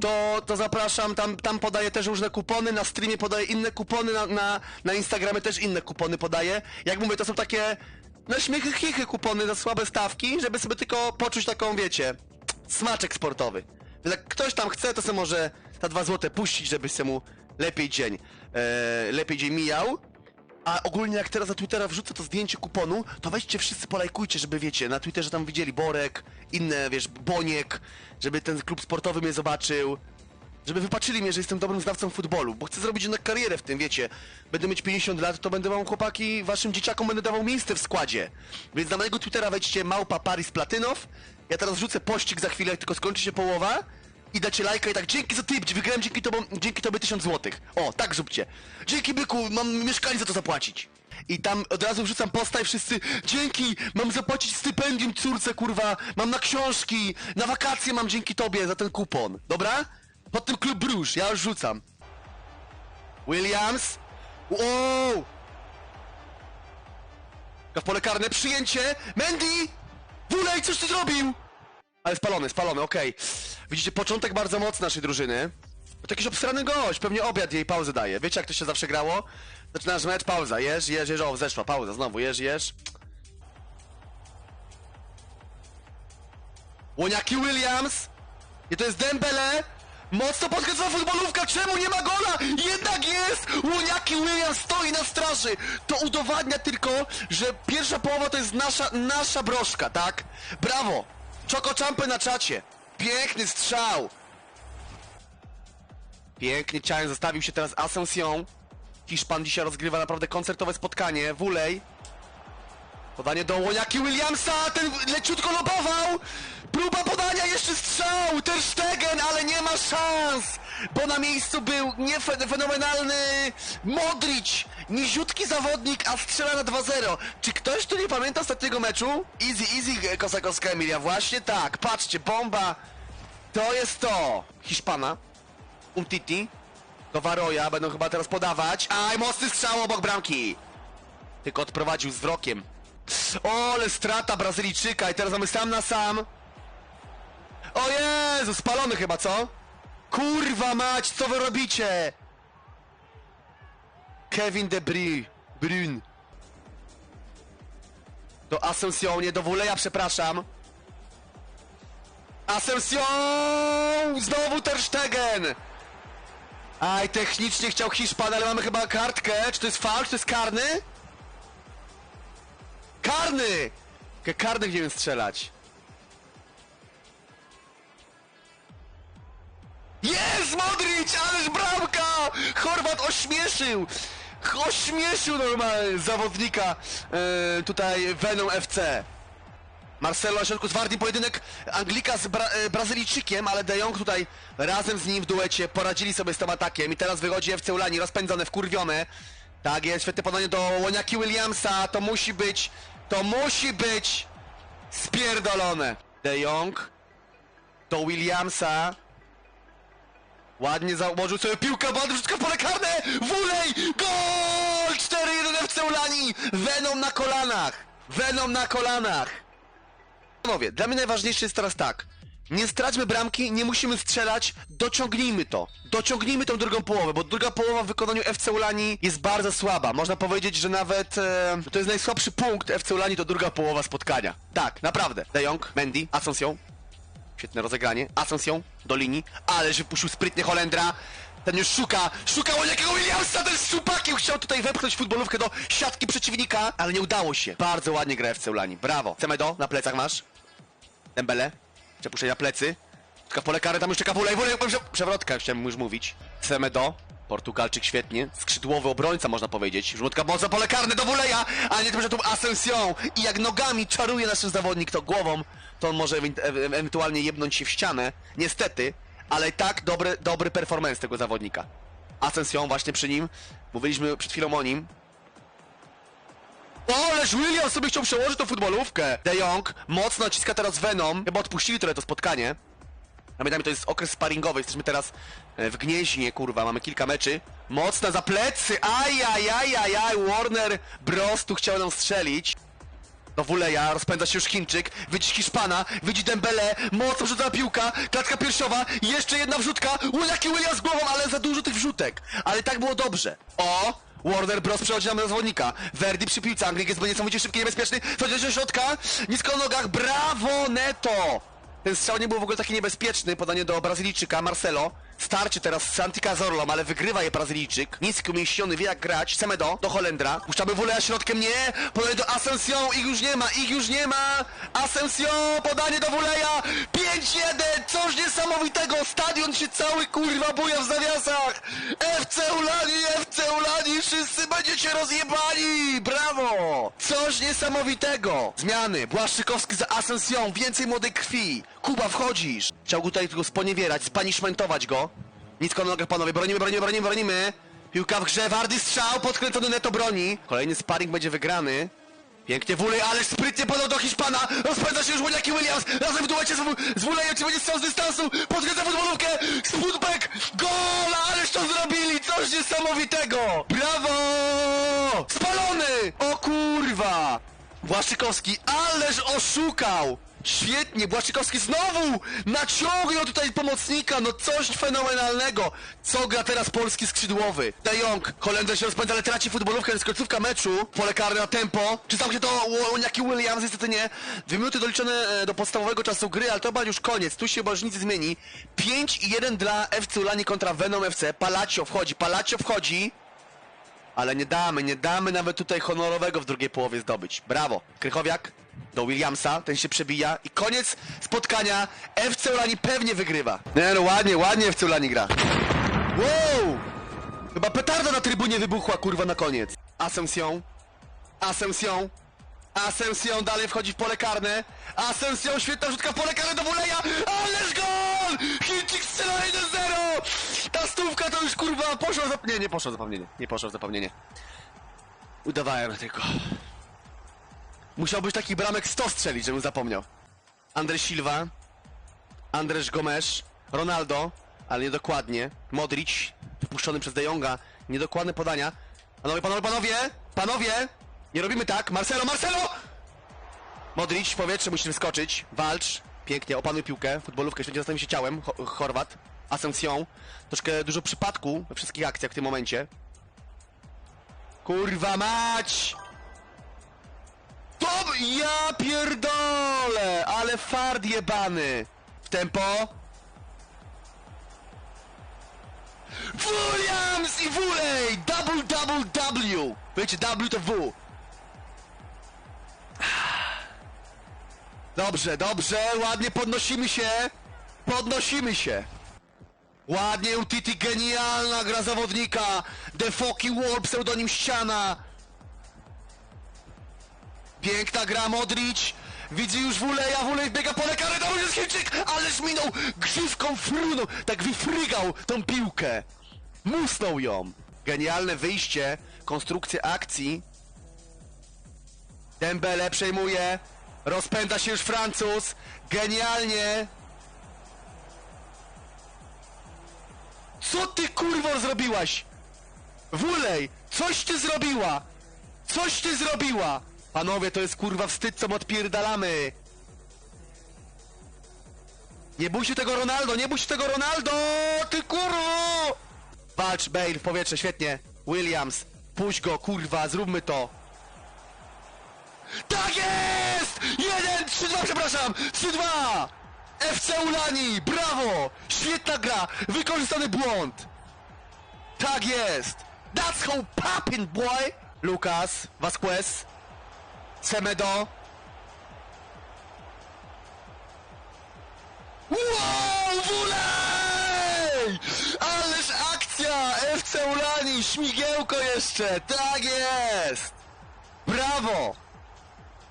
to, to zapraszam, tam, tam podaję też różne kupony, na streamie podaję inne kupony, na, na, na Instagramie też inne kupony podaję. Jak mówię, to są takie na śmiechy chichy kupony za słabe stawki, żeby sobie tylko poczuć taką, wiecie, smaczek sportowy. Więc jak ktoś tam chce, to sobie może za dwa złote puścić, żeby się mu lepiej dzień, e, lepiej dzień mijał. A ogólnie jak teraz na Twittera wrzucę to zdjęcie kuponu, to weźcie wszyscy polajkujcie, żeby wiecie, na Twitterze tam widzieli Borek, inne, wiesz, Boniek, żeby ten klub sportowy mnie zobaczył. Żeby wypatrzyli mnie, że jestem dobrym znawcą futbolu, bo chcę zrobić jednak karierę w tym, wiecie. Będę mieć 50 lat, to będę wam chłopaki, waszym dzieciakom będę dawał miejsce w składzie. Więc na mojego Twittera wejdźcie małpa Paris Platynow. Ja teraz rzucę pościg za chwilę, jak tylko skończy się połowa. I dacie lajka i tak, dzięki za tip, wygrałem dzięki, tobą, dzięki tobie 1000 złotych. O, tak zróbcie. Dzięki byku, mam mieszkanie za to zapłacić. I tam od razu wrzucam posta i wszyscy Dzięki, mam zapłacić stypendium córce, kurwa Mam na książki, na wakacje mam dzięki tobie za ten kupon Dobra? Pod tym klub Bruż, ja już rzucam Williams Wow W pole karne, przyjęcie Mendy Wulej, coś ty zrobił Ale spalony, spalony, okej Widzicie, początek bardzo mocny naszej drużyny to jakiś obstrany gość, pewnie obiad jej pauzę daje. Wiecie jak to się zawsze grało? Zaczynasz mecz, pauza, jesz, jesz, jesz, o, zeszła, pauza, znowu, jesz, jesz. Łoniaki Williams! I to jest Dembele! Mocno podkręcona futbolówka, czemu nie ma gola? Jednak jest! Łoniaki Williams stoi na straży! To udowadnia tylko, że pierwsza połowa to jest nasza, nasza broszka, tak? Brawo! Czoko na czacie! Piękny strzał! Pięknie ciałem zostawił się teraz Ascension. Hiszpan dzisiaj rozgrywa naprawdę koncertowe spotkanie. Wulej. Podanie do Łoniaki Williamsa, ten leciutko lobował! Próba podania, jeszcze strzał! Ter Stegen, ale nie ma szans! Bo na miejscu był nie fe- fenomenalny Modric! Niziutki zawodnik, a strzela na 2-0. Czy ktoś tu nie pamięta ostatniego meczu? Easy, easy, Kosakowska Emilia. Właśnie tak, patrzcie, bomba. To jest to! Hiszpana. Umtiti. Do Waroja, będą chyba teraz podawać. Aj, mocny strzał obok bramki. Tylko odprowadził z wzrokiem. O, ale strata Brazylijczyka i teraz mamy sam na sam. O Jezu, spalony chyba, co? Kurwa mać, co wy robicie? Kevin De Bruyne. Bruyne. Do Ascension, nie do Wuleja, przepraszam. Ascension! Znowu Ter Stegen! Aj, technicznie chciał Hiszpan, ale mamy chyba kartkę. Czy to jest faul, czy to jest karny? Karny! K- Karny nie strzelać. Jest Modric, ależ bramka! Chorwat ośmieszył! Ośmieszył normalnie zawodnika e, tutaj Venom FC. Marcelo na środku twardý pojedynek Anglika z Bra e, Brazylijczykiem, ale De Jong tutaj razem z nim w duecie poradzili sobie z tym atakiem i teraz wychodzi FC Ulani rozpędzone, wkurwione. Tak jest, świetne podanie do Łoniaki Williamsa, to musi być, to musi być spierdolone. De Jong do Williamsa. Ładnie założył sobie piłkę, ładnie wszystko pole karne! Wulej! Gol! 4-1 FC Ulani! Venom na kolanach! Venom na kolanach! Panowie, dla mnie najważniejsze jest teraz tak. Nie straćmy bramki, nie musimy strzelać, dociągnijmy to. Dociągnijmy tą drugą połowę, bo druga połowa w wykonaniu FC Ulani jest bardzo słaba. Można powiedzieć, że nawet e, to jest najsłabszy punkt FC Ulani to druga połowa spotkania. Tak, naprawdę. De Jong, Mendy, Ascension. Świetne rozegranie. Ascension do linii, ale że puścił sprytnie Holendra. Ten już szuka, szukał jakiego Williamsa, ten szczupakiem chciał tutaj wepchnąć futbolówkę do siatki przeciwnika, ale nie udało się. Bardzo ładnie gra FC Ulani, brawo. Semedo, na plecach masz. Dembele, przepuszczaj na plecy. Tylko w pole kary, tam już czeka Wulej, prze- przewrotka chciałem już mówić. Semedo, Portugalczyk świetnie, skrzydłowy obrońca można powiedzieć. Rzutka mocno pole karne do Wuleja, a nie że tu Ascension. I jak nogami czaruje nasz zawodnik, to głową, to on może ewen- ewentualnie jebnąć się w ścianę. Niestety, ale tak dobry, dobry performance tego zawodnika. Ascension właśnie przy nim, mówiliśmy przed chwilą o nim, o, ależ William sobie chciał przełożyć tą futbolówkę. De Jong mocno naciska teraz Venom. Chyba odpuścili trochę to spotkanie. Pamiętajmy, to jest okres sparingowy. Jesteśmy teraz e, w Gnieźnie, kurwa. Mamy kilka meczy. Mocna za plecy. Ajajajajaj. Warner Bros. tu chciał nam strzelić. Do Wuleja rozpędza się już Chińczyk, widzi Hiszpana, widzi Dembele, mocno wrzucona piłka, klatka piersiowa, jeszcze jedna wrzutka, jaki Williams z głową, ale za dużo tych wrzutek. Ale tak było dobrze. O! Warner Bros. przechodzi nam do zawodnika. Verdi przy piłce, Anglik jest niesamowicie szybki, niebezpieczny, wchodzi do środka, nisko na nogach, brawo Neto! Ten strzał nie był w ogóle taki niebezpieczny, podanie do Brazylijczyka, Marcelo. Starczy teraz z Santi Cazorlą, ale wygrywa je Brazylijczyk. Niski, umięśniony, wie jak grać. Semedo do Holendra. Puszczamy Wuleja środkiem, nie! Podanie do Asensio, ich już nie ma, ich już nie ma! Asensio, podanie do Wuleja! 5-1, coś niesamowitego! Stadion się cały kurwa buja w zawiasach! FC Ulani, FC Ulani, wszyscy będziecie rozjebani! Brawo! Coś niesamowitego! Zmiany, Błaszczykowski za Asensją, więcej młodej krwi! Kuba, wchodzisz! Chciał go tutaj tylko sponiewierać, spanishmentować go. Nisko na nogach panowie, bronimy, bronimy, bronimy, bronimy! Piłka w grze, Wardy strzał, podkręcony neto broni. Kolejny sparring będzie wygrany. Pięknie Wulej, ale sprytnie podał do Hiszpana! Rozpędza się już Łoniaki Williams! Razem w duecie z, z czy będzie strzał z dystansu! Podkręca futbolówkę! Sputbek! Gol! Ależ to zrobili! Coś niesamowitego! Brawo! Spalony! O kurwa! Błaszczykowski, ależ oszukał! Świetnie, Błaszczykowski znowu naciągnął tutaj pomocnika, no coś fenomenalnego. Co gra teraz polski skrzydłowy? De Jong, Holender się rozpędza, ale traci futbolówkę, jest końcówka meczu. Pole karne na tempo. Czy stał się to Łoniaki Williams? Niestety nie. Dwie minuty doliczone e, do podstawowego czasu gry, ale to chyba już koniec. Tu się chyba nic zmieni. 5 i 1 dla FC Ulani kontra Venom FC. Palacio wchodzi, Palacio wchodzi. Ale nie damy, nie damy nawet tutaj honorowego w drugiej połowie zdobyć. Brawo. Krychowiak do Williamsa, ten się przebija i koniec spotkania. FC Ulani pewnie wygrywa. Nie no, ładnie, ładnie FC Ulani gra. Wow! Chyba petarda na trybunie wybuchła, kurwa, na koniec. Asensjon. Asensjon. Asensjon dalej wchodzi w pole karne. Asensjon, świetna rzutka w pole karne do Wuleja. Ależ gol! Chińczyk strzela 1-0! Ta stówka to już kurwa poszła za... Nie, nie poszła w zapomnienie. Nie poszła w zapomnienie. Udawałem tylko. Musiałbyś taki bramek 100 strzelić, żebym zapomniał. Andrzej Silva. Andrzej Gomes. Ronaldo. Ale niedokładnie. Modric. Wypuszczony przez De Jonga. Niedokładne podania. Panowie, panowie, panowie! Panowie! Nie robimy tak! Marcelo, Marcelo! Modric w powietrze musi wyskoczyć. Walcz. Pięknie, opanuj piłkę. Futbolówkę, świetnie zastanowi się ciałem. Cho Chorwat. Asensjon. Troszkę dużo przypadku we wszystkich akcjach w tym momencie. Kurwa mać! To ja pierdolę! Ale fart jebany! W tempo. Williams i Wulej! Double, double, W! Wiecie, W to W. Dobrze, dobrze, ładnie podnosimy się. Podnosimy się. Ładnie Utiti, genialna gra zawodnika. Defoki Wall, pseudonim Ściana. Piękna gra Modric. Widzi już Wuleja, Wulej biega pole karne, to jest Chińczyk, ależ minął grzywką frunął, tak wyfrygał tą piłkę. Musnął ją. Genialne wyjście, konstrukcja akcji. Dembele przejmuje, rozpędza się już Francuz. Genialnie. Co ty kurwo zrobiłaś? Wulej, coś ty zrobiła! Coś ty zrobiła! Panowie, to jest kurwa wstyd, co my odpierdalamy! Nie bój się tego Ronaldo, nie bój się tego Ronaldo! Ty kurwo! Walcz, Bale w powietrze, świetnie. Williams, puść go, kurwa, zróbmy to. Tak jest! Jeden, trzy, dwa, przepraszam! Trzy, dwa! FC Ulani, brawo! Świetna gra, wykorzystany błąd. Tak jest! That's how poppin', boy! Lucas, Vasquez, Semedo. Wow, Wulej! Ależ akcja! FC Ulani, śmigiełko jeszcze! Tak jest! Brawo!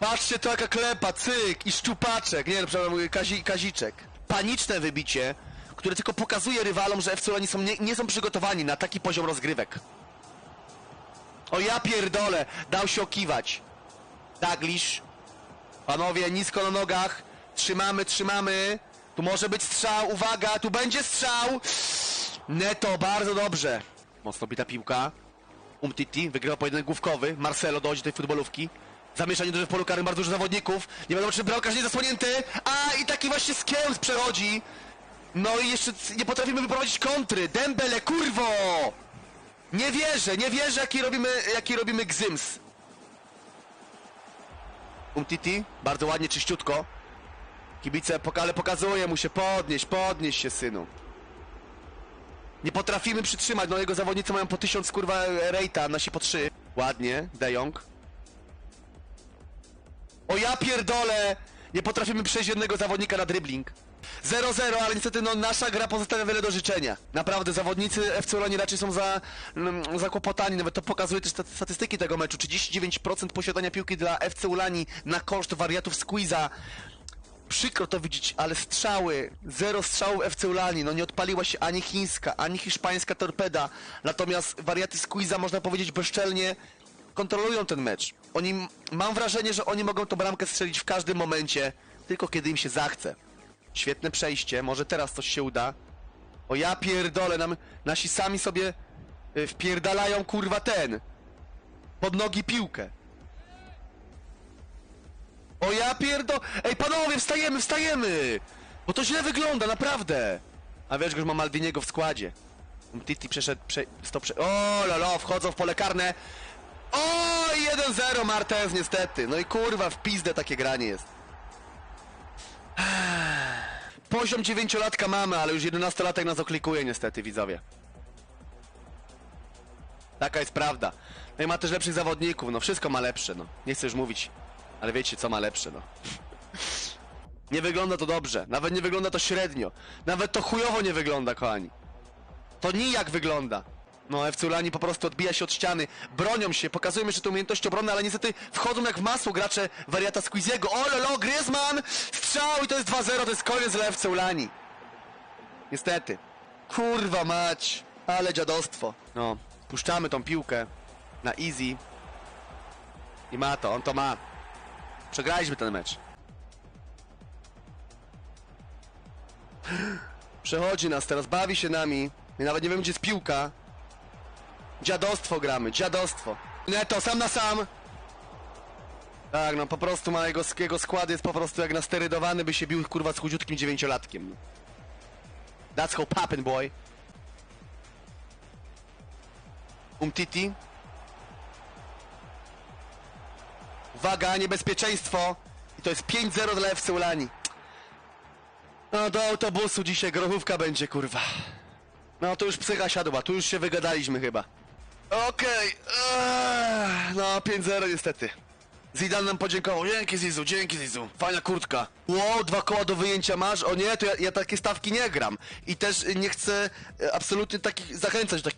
Patrzcie to jaka klepa, cyk i szczupaczek, nie, no, przepraszam, kazi, kaziczek. Paniczne wybicie, które tylko pokazuje rywalom, że FC Ulani są, nie, nie są przygotowani na taki poziom rozgrywek. O ja pierdolę, dał się okiwać. Daglish. Panowie, nisko na nogach. Trzymamy, trzymamy. Tu może być strzał, uwaga, tu będzie strzał. Neto, bardzo dobrze. Mocno bita piłka. Umtiti wygrywa pojedynek główkowy. Marcelo dochodzi do tej futbolówki. Zamieszanie duże w polu karnym, bardzo dużo zawodników. Nie wiadomo, czy bramkarz nie zasłonięty. A i taki właśnie skiełz przechodzi. No i jeszcze nie potrafimy wyprowadzić kontry. Dembele, kurwo! Nie wierzę, nie wierzę, jaki robimy, jaki robimy gzyms. Umtiti, bardzo ładnie, czyściutko. Kibice pokale pokazuje mu się, podnieś, podnieś się, synu. Nie potrafimy przytrzymać, no jego zawodnicy mają po tysiąc kurwa rejta, nasi po trzy. Ładnie, De Jong. O ja pierdolę! Nie potrafimy przejść jednego zawodnika na dribbling. 0-0, ale niestety no, nasza gra pozostawia wiele do życzenia. Naprawdę, zawodnicy FC Ulani raczej są za, mm, zakłopotani, nawet to pokazuje też stat- statystyki tego meczu. 39% posiadania piłki dla FC Ulani na koszt wariatów Squeeza. Przykro to widzieć, ale strzały, zero strzałów FC Ulani, no nie odpaliła się ani chińska, ani hiszpańska torpeda, natomiast wariaty Squeeza, można powiedzieć bezczelnie, kontrolują ten mecz. Oni, mam wrażenie, że oni mogą tą bramkę strzelić w każdym momencie, tylko kiedy im się zachce. Świetne przejście, może teraz coś się uda. O ja pierdolę, nam, nasi sami sobie y, wpierdalają kurwa ten, pod nogi piłkę. O ja pierdo... Ej panowie, wstajemy, wstajemy! Bo to źle wygląda, naprawdę! A wiesz, że już mam Maldiniego w składzie. Titi przeszedł, prze... Stop, prze... O lolo, wchodzą w pole karne. O 1-0 Martez niestety. No i kurwa, w pizdę takie granie jest. Poziom dziewięciolatka mamy, ale już 11-latek nas oklikuje niestety, widzowie. Taka jest prawda. No i ma też lepszych zawodników, no wszystko ma lepsze, no. Nie chcę już mówić, ale wiecie co ma lepsze, no. Nie wygląda to dobrze, nawet nie wygląda to średnio. Nawet to chujowo nie wygląda, kochani. To nijak wygląda. No, FC Ulani po prostu odbija się od ściany, bronią się, pokazują jeszcze te umiejętności obronne, ale niestety wchodzą jak w masło gracze wariata Squeeziego. O lolo, Griezmann! Strzał i to jest 2-0, to jest koniec dla FC Ulani. Niestety. Kurwa mać, ale dziadostwo. No, puszczamy tą piłkę na easy. I ma to, on to ma. Przegraliśmy ten mecz. Przechodzi nas teraz, bawi się nami. I nawet nie wiem gdzie jest piłka. Dziadostwo gramy, dziadostwo. Neto, sam na sam. Tak, no po prostu ma jego, jego skład jest po prostu jak nasterydowany, by się bił kurwa z chudziutkim dziewięciolatkiem. That's how poppin' boy. Umtiti. Uwaga, niebezpieczeństwo. I to jest 5-0 dla FC Ulani. No do autobusu dzisiaj grochówka będzie, kurwa. No to już psycha siadła, tu już się wygadaliśmy chyba. Okej, eee, no 5-0 niestety. Zidane nam podziękował. Dzięki Zizu, dzięki Zizu. Fajna kurtka. Ło, dwa koła do wyjęcia masz? O nie, to ja, ja takie stawki nie gram. I też nie chcę y, absolutnie takich zachęcać do takich